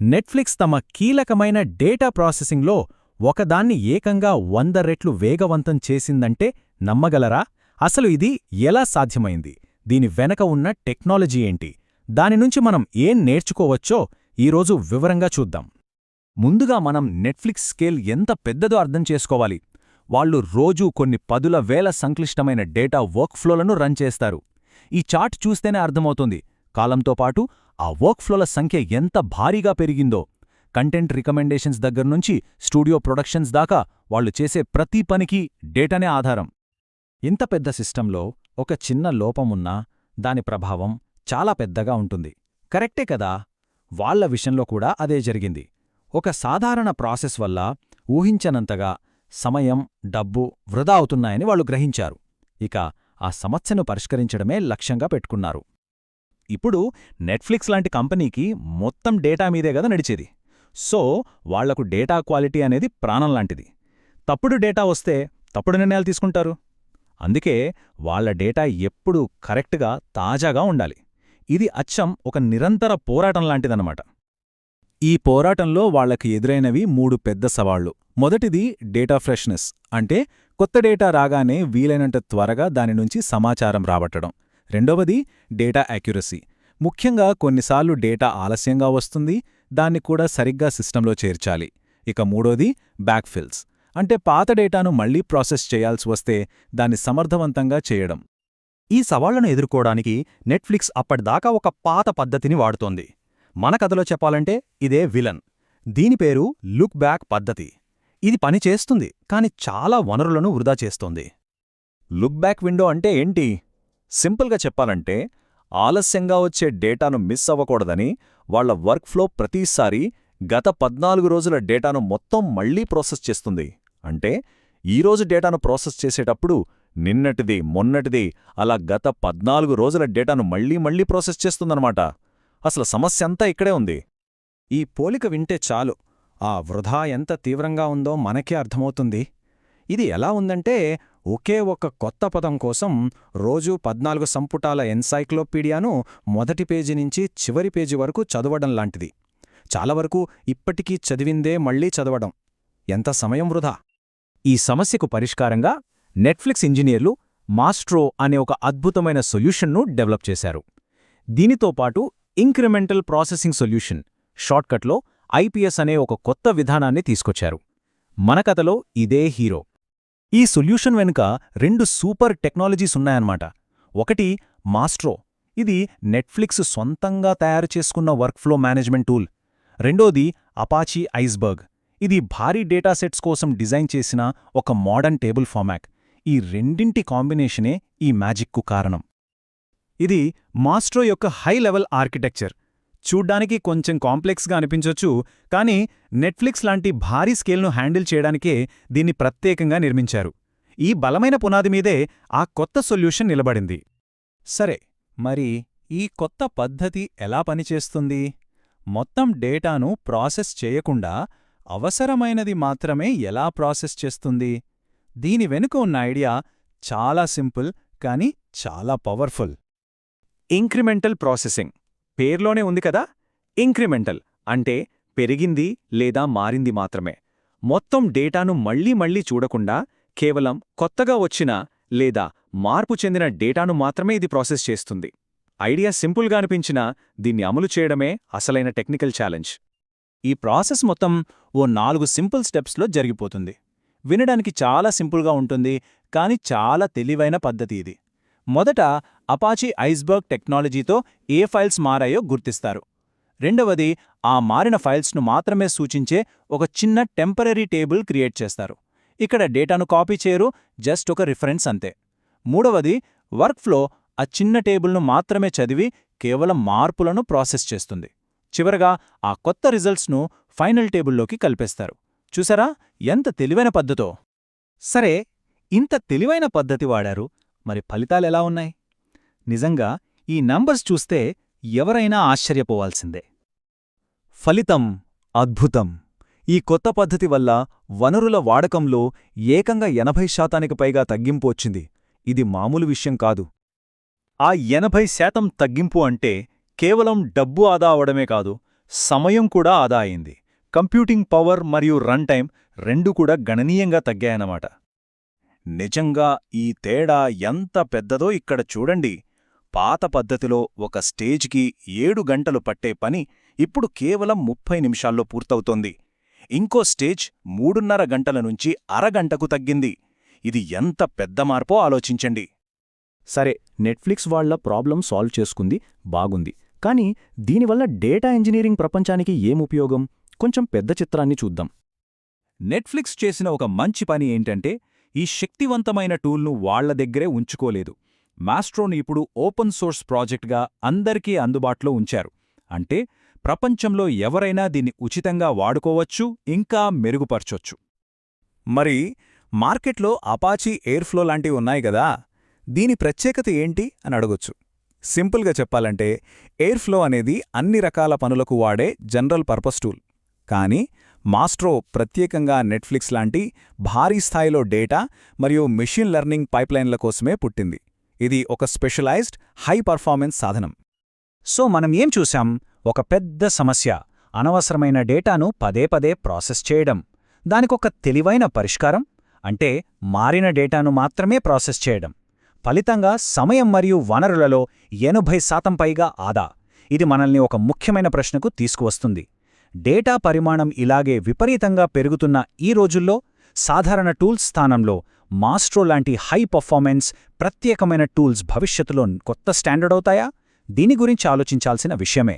Netflix తమ కీలకమైన data ప్రాసెసింగ్లో ఒకదాన్ని ఏకంగా వంద రెట్లు వేగవంతం చేసిందంటే నమ్మగలరా? అసలు ఇది ఎలా సాధ్యమైంది? దీని వెనక ఉన్న టెక్నాలజీ ఏంటి? దాని నుంచి మనం ఏం నేర్చుకోవచ్చో ఈరోజు వివరంగా చూద్దాం. ముందుగా మనం నెట్ఫ్లిక్స్ స్కేల్ ఎంత పెద్దదో అర్థం చేసుకోవాలి. వాళ్ళు రోజూ కొన్ని పదుల వేల సంక్లిష్టమైన డేటా వర్క్ఫ్లోలను రన్ చేస్తారు. ఈ చార్ట్ చూస్తేనే అర్థమవుతుంది. కాలంతో పాటు ఆ వర్క్ఫ్లోల సంఖ్య ఎంత భారీగా పెరిగిందో. కంటెంట్ రికమెండేషన్స్ దగ్గర్నుంచి స్టూడియో ప్రొడక్షన్స్ దాకా వాళ్ళు చేసే ప్రతి పనికి డేటానే ఆధారం. ఇంత పెద్ద సిస్టంలో ఒక చిన్న లోపమున్నా దాని ప్రభావం చాలా పెద్దగా ఉంటుంది. కరెక్టే కదా? వాళ్ళ విషయంలో కూడా అదే జరిగింది. ఒక సాధారణ ప్రాసెస్ వల్ల ఊహించనంతగా సమయం డబ్బు వృధా అవుతున్నాయని వాళ్ళు గ్రహించారు. ఇక ఆ సమస్యను పరిష్కరించడమే లక్ష్యంగా పెట్టుకున్నారు. ఇప్పుడు నెట్ఫ్లిక్స్ లాంటి కంపెనీకి మొత్తం డేటా మీదే గదా నడిచేది. సో వాళ్ళకు డేటా క్వాలిటీ అనేది ప్రాణం లాంటిది. తప్పుడు డేటా వస్తే తప్పుడు నిర్ణయాలు తీసుకుంటారు. అందుకే వాళ్ళ డేటా ఎప్పుడూ కరెక్ట్గా తాజాగా ఉండాలి. ఇది అచ్చం ఒక నిరంతర పోరాటం లాంటిదన్నమాట. ఈ పోరాటంలో వాళ్ళకి ఎదురైనవి మూడు పెద్ద సవాళ్ళు. మొదటిది డేటా ఫ్రెష్నెస్. అంటే కొత్త డేటా రాగానే వీలైనంత త్వరగా దాని నుంచి సమాచారం రాబట్టడం. రెండవది డేటా యాక్యురసీ. ముఖ్యంగా కొన్నిసార్లు డేటా ఆలస్యంగా వస్తుంది దాన్ని కూడా సరిగ్గా సిస్టంలో చేర్చాలి. ఇక మూడోది బ్యాక్ఫిల్స్. అంటే పాత డేటాను మళ్ళీ ప్రాసెస్ చేయాల్సి వస్తే దాన్ని సమర్థవంతంగా చేయడం. ఈ సవాళ్ళను ఎదుర్కోవడానికి నెట్ఫ్లిక్స్ అప్పటిదాకా ఒక పాత పద్ధతిని వాడుతోంది. మన కథలో చెప్పాలంటే ఇదే విలన్. దీని పేరు లుక్ బ్యాక్ పద్ధతి. ఇది పనిచేస్తుంది కాని చాలా వనరులను వృధా చేస్తోంది. లుక్ బ్యాక్ విండో అంటే ఏంటి? సింపుల్గా చెప్పాలంటే ఆలస్యంగా వచ్చే డేటాను మిస్ అవ్వకూడదని వాళ్ళ వర్క్ఫ్లో ప్రతిసారీ గత పద్నాలుగు రోజుల డేటాను మొత్తం మళ్ళీ ప్రాసెస్ చేస్తుంది. అంటే ఈరోజు డేటాను ప్రాసెస్ చేసేటప్పుడు నిన్నటిది మొన్నటిది అలా గత పద్నాలుగు రోజుల డేటాను మళ్ళీ మళ్ళీ ప్రాసెస్ చేస్తుందన్నమాట. అసలు సమస్య అంతా ఇక్కడే ఉంది. ఈ పోలిక వింటే చాలు. ఆ వృధా ఎంత తీవ్రంగా ఉందో మనకే అర్థమవుతుంది. ఇది ఎలా ఉందంటే ఒకే ఒక కొత్త పదం కోసం రోజూ పద్నాలుగు సంపుటాల ఎన్సైక్లోపీడియాను మొదటి పేజీ నుంచి చివరి పేజీ వరకు చదవడం లాంటిది. చాలా వరకు ఇప్పటికీ చదివిందే మళ్ళీ చదవడం. ఎంత సమయం వృధా! ఈ సమస్యకు పరిష్కారంగా నెట్ఫ్లిక్స్ ఇంజనీర్లు మాస్ట్రో అనే ఒక అద్భుతమైన సొల్యూషన్ను డెవలప్ చేశారు. దీనితో పాటు ఇంక్రిమెంటల్ ప్రాసెసింగ్ సొల్యూషన్ షార్ట్కట్లో ఐపీఎస్ అనే ఒక కొత్త విధానాన్ని తీసుకొచ్చారు. మన కథలో ఇదే హీరో. ఈ సొల్యూషన్ వెనుక రెండు సూపర్ టెక్నాలజీస్ ఉన్నాయన్నమాట. ఒకటి మాస్ట్రో. ఇది నెట్ఫ్లిక్స్ సొంతంగా తయారు చేసుకున్న వర్క్ఫ్లో మేనేజ్మెంట్ టూల్. రెండోది అపాచీ ఐస్బర్గ్. ఇది భారీ డేటాసెట్స్ కోసం డిజైన్ చేసిన ఒక మోడర్న్ టేబుల్ ఫార్మాక్ ఈ రెండింటి కాంబినేషనే ఈ మ్యాజిక్కు కారణం. ఇది మాస్ట్రో యొక్క హై లెవెల్ ఆర్కిటెక్చర్. చూడ్డానికి కొంచెం కాంప్లెక్స్గా అనిపించొచ్చు కానీ నెట్ఫ్లిక్స్ లాంటి భారీ స్కేల్ను హ్యాండిల్ చేయడానికే దీన్ని ప్రత్యేకంగా నిర్మించారు. ఈ బలమైన పునాది మీదే ఆ కొత్త సొల్యూషన్ నిలబడింది. సరే మరి ఈ కొత్త పద్ధతి ఎలా పనిచేస్తుంది? మొత్తం డేటాను ప్రాసెస్ చేయకుండా అవసరమైనది మాత్రమే ఎలా ప్రాసెస్ చేస్తుంది? దీని వెనుక ఉన్న ఐడియా చాలా సింపుల్ కానీ చాలా పవర్ఫుల్. Incremental processing. పేర్లోనే ఉంది కదా? ఇంక్రిమెంటల్. అంటే పెరిగింది లేదా మారింది మాత్రమే. మొత్తం డేటాను మళ్ళీ మళ్ళీ చూడకుండా కేవలం కొత్తగా వచ్చిన లేదా మార్పు చెందిన డేటాను మాత్రమే ఇది ప్రాసెస్ చేస్తుంది. ఐడియా సింపుల్గా అనిపించినా దీన్ని అమలు చేయడమే అసలైన టెక్నికల్ ఛాలెంజ్. ఈ ప్రాసెస్ మొత్తం ఓ నాలుగు సింపుల్ స్టెప్స్లో జరిగిపోతుంది. వినడానికి చాలా సింపుల్గా ఉంటుంది కాని చాలా తెలివైన పద్ధతి ఇది. మొదట అపాచీ ఐస్బర్గ్ టెక్నాలజీతో ఏ ఫైల్స్ మారాయో గుర్తిస్తారు. రెండవది ఆ మారిన ఫైల్స్ను మాత్రమే సూచించే ఒక చిన్న టెంపరరీ టేబుల్ క్రియేట్ చేస్తారు. ఇక్కడ డేటాను కాపీ చేయరు జస్ట్ ఒక రిఫరెన్స్ అంతే. మూడవది వర్క్ఫ్లో ఆ చిన్న టేబుల్ను మాత్రమే చదివి కేవలం మార్పులను ప్రాసెస్ చేస్తుంది. చివరగా ఆ కొత్త రిజల్ట్స్ను ఫైనల్ టేబుల్లోకి కలిపేస్తారు. చూసారా? ఎంత తెలివైన పద్ధతో! సరే ఇంత తెలివైన పద్ధతి వాడారు. మరి ఫలితాలెలా ఉన్నాయి? నిజంగా ఈ నంబర్స్ చూస్తే ఎవరైనా ఆశ్చర్యపోవాల్సిందే. ఫలితం అద్భుతం. ఈ కొత్త పద్ధతి వల్ల వనరుల వాడకంలో ఏకంగా ఎనభై శాతానికి పైగా తగ్గింపు వచ్చింది. ఇది మామూలు విషయం కాదు. ఆ ఎనభై శాతం తగ్గింపు అంటే కేవలం డబ్బు ఆదా అవడమే కాదు సమయం కూడా ఆదా అయింది. కంప్యూటింగ్ పవర్ మరియు రన్ టైం రెండు కూడా గణనీయంగా తగ్గాయన్నమాట. నిజంగా ఈ తేడా ఎంత పెద్దదో ఇక్కడ చూడండి. పాత పద్ధతిలో ఒక స్టేజ్కి ఏడు గంటలు పట్టే పని ఇప్పుడు కేవలం ముప్పై నిమిషాల్లో పూర్తవుతోంది. ఇంకో స్టేజ్ మూడున్నర గంటల నుంచి అరగంటకు తగ్గింది. ఇది ఎంత పెద్ద మార్పో ఆలోచించండి. సరే నెట్ఫ్లిక్స్ వాళ్ళ ప్రాబ్లం సాల్వ్ చేసుకుంది బాగుంది. కానీ దీనివల్ల డేటా ఇంజనీరింగ్ ప్రపంచానికి ఏం ఉపయోగం? కొంచెం పెద్ద చిత్రాన్ని చూద్దాం. నెట్ఫ్లిక్స్ చేసిన ఒక మంచి పని ఏంటంటే ఈ శక్తివంతమైన టూల్ను వాళ్ళ దగ్గరే ఉంచుకోలేదు. మాస్ట్రోని ఇప్పుడు ఓపెన్ సోర్స్ ప్రాజెక్ట్గా అందరికీ అందుబాటులో ఉంచారు. అంటే ప్రపంచంలో ఎవరైనా దీన్ని ఉచితంగా వాడుకోవచ్చు ఇంకా మెరుగుపరచొచ్చు. మరి మార్కెట్లో అపాచీ ఎయిర్ఫ్లో లాంటివి ఉన్నాయి కదా దీని ప్రత్యేకత ఏంటి అని అడగొచ్చు. సింపుల్గా చెప్పాలంటే ఎయిర్ఫ్లో అనేది అన్ని రకాల పనులకు వాడే జనరల్ పర్పస్ టూల్. కానీ మాస్ట్రో ప్రత్యేకంగా నెట్ఫ్లిక్స్ లాంటి భారీ స్థాయిలో డేటా మరియు మెషిన్ లెర్నింగ్ పైప్లైన్ల కోసమే పుట్టింది. ఇది ఒక స్పెషలైజ్డ్ హై పర్ఫార్మెన్స్ సాధనం. సో మనం ఏం చూశాం? ఒక పెద్ద సమస్య. అనవసరమైన డేటాను పదే పదే ప్రాసెస్ చేయడం. దానికొక తెలివైన పరిష్కారం? అంటే మారిన డేటాను మాత్రమే ప్రాసెస్ చేయడం. ఫలితంగా సమయం మరియు వనరులలో ఎనభై శాతం పైగా ఆదా. ఇది మనల్ని ఒక ముఖ్యమైన ప్రశ్నకు తీసుకువస్తుంది. డేటా పరిమాణం ఇలాగే విపరీతంగా పెరుగుతున్న ఈ రోజుల్లో సాధారణ టూల్స్ స్థానంలో మాస్ట్రో లాంటి హై పర్ఫార్మెన్స్ ప్రత్యేకమైన టూల్స్ భవిష్యత్తులో కొత్త స్టాండర్డ్ అవుతాయా? దీని గురించి ఆలోచించాల్సిన విషయమే.